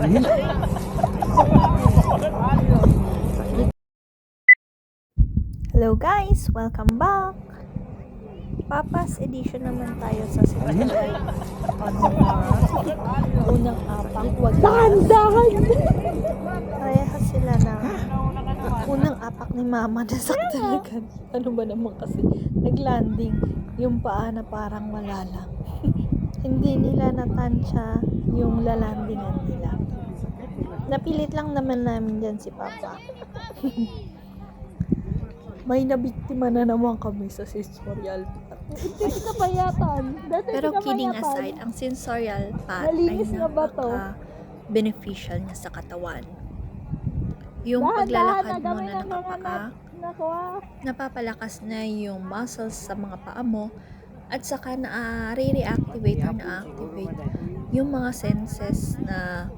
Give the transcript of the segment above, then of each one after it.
Hello guys! Welcome back! Papas edition naman tayo sa September ano unang apang wag dahan parehas sila na unang apak ni mama na saktan ano ba naman kasi? Naglanding. Yung paa na parang wala lang hindi nila natansya yung lalandingan nila napilit lang naman namin dyan si papa may nabiktima na naman kami sa sensorial part. Hindi kabayatan. Dati Pero kidding aside, ang sensorial part ay Malinis na ba to? beneficial niya sa katawan. Yung Dahan-dahan paglalakad na mo na ah. napapalakas na yung muscles sa mga paa mo at saka na-re-reactivate or na-activate yung mga senses na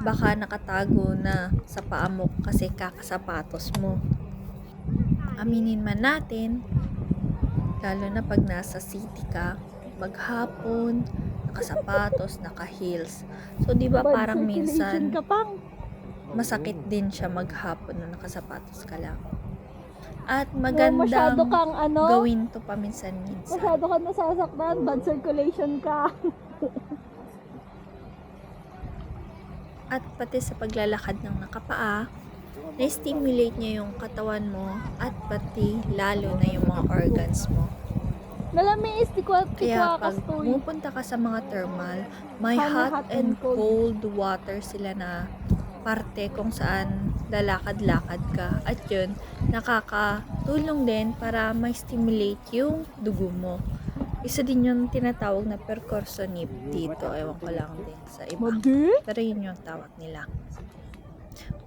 baka nakatago na sa paa mo kasi kakasapatos mo. Aminin man natin, lalo na pag nasa city ka, maghapon, nakasapatos, naka-heels. So, di ba parang minsan masakit din siya maghapon na nakasapatos ka lang. At No, masyado magandang kang ano. gawin to paminsan-minsan. Masyado kang nasasaktan. Bad circulation ka. At pati sa paglalakad ng nakapaa, na-stimulate niya yung katawan mo at pati lalo na yung mga organs mo. Nalami is tikwa Kaya tikwa pag pumupunta ka sa mga thermal, may hot, hot and and cold. cold water sila na parte kung saan lalakad-lakad ka. At yun, nakakatulong din para ma-stimulate yung dugo mo. Isa din yung tinatawag na percussionip dito. Ewan ko lang din sa iba. Pero yun yung tawag nila.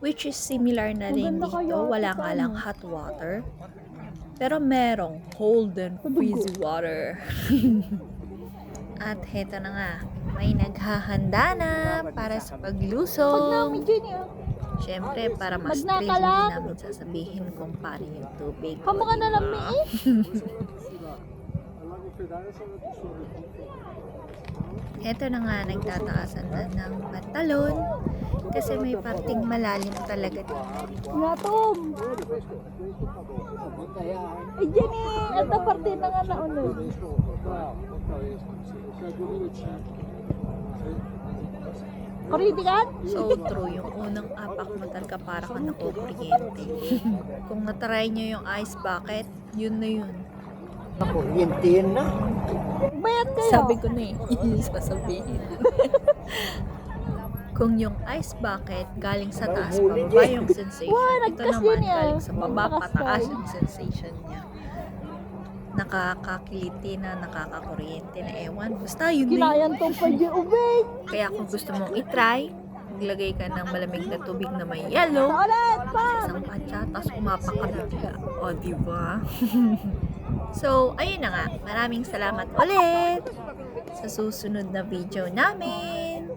Which is similar na rin dito. Wala nga lang hot water. Pero merong cold and freezy water. At heto na nga. May naghahanda na para sa Pag namin dyan yun. Siyempre, para mas Magnaka thrill, hindi lang. namin sasabihin kung paano yung tubig. Hamo ka na diba? lami eh. Heto na nga, nagtataasan na ng pantalon. Kasi may parting malalim talaga dito. Nga tom. Eh dyan eh. Ito parte na nga naunod. Kritikan? So true, yung unang apak mo talaga para ka nakukuryente. Kung natry nyo yung ice bucket, yun na yun. Kuryente yun na. Bayad kayo. Sabi ko na eh, yun sasabihin. Kung yung ice bucket galing sa taas pababa yung sensation, Wow, ito nagkas naman yun yan. galing sa baba pataas yung sensation niya. Nakakakiliti na, nakakakuryente na ewan. Basta yun yun. Kinayan tong ubay. Kaya kung gusto mong itry, maglagay ka ng malamig na tubig na may yellow, pa. isang patsa, tapos umapak ka bigla. O, diba? so, ayun na nga. Maraming salamat ulit sa susunod na video namin.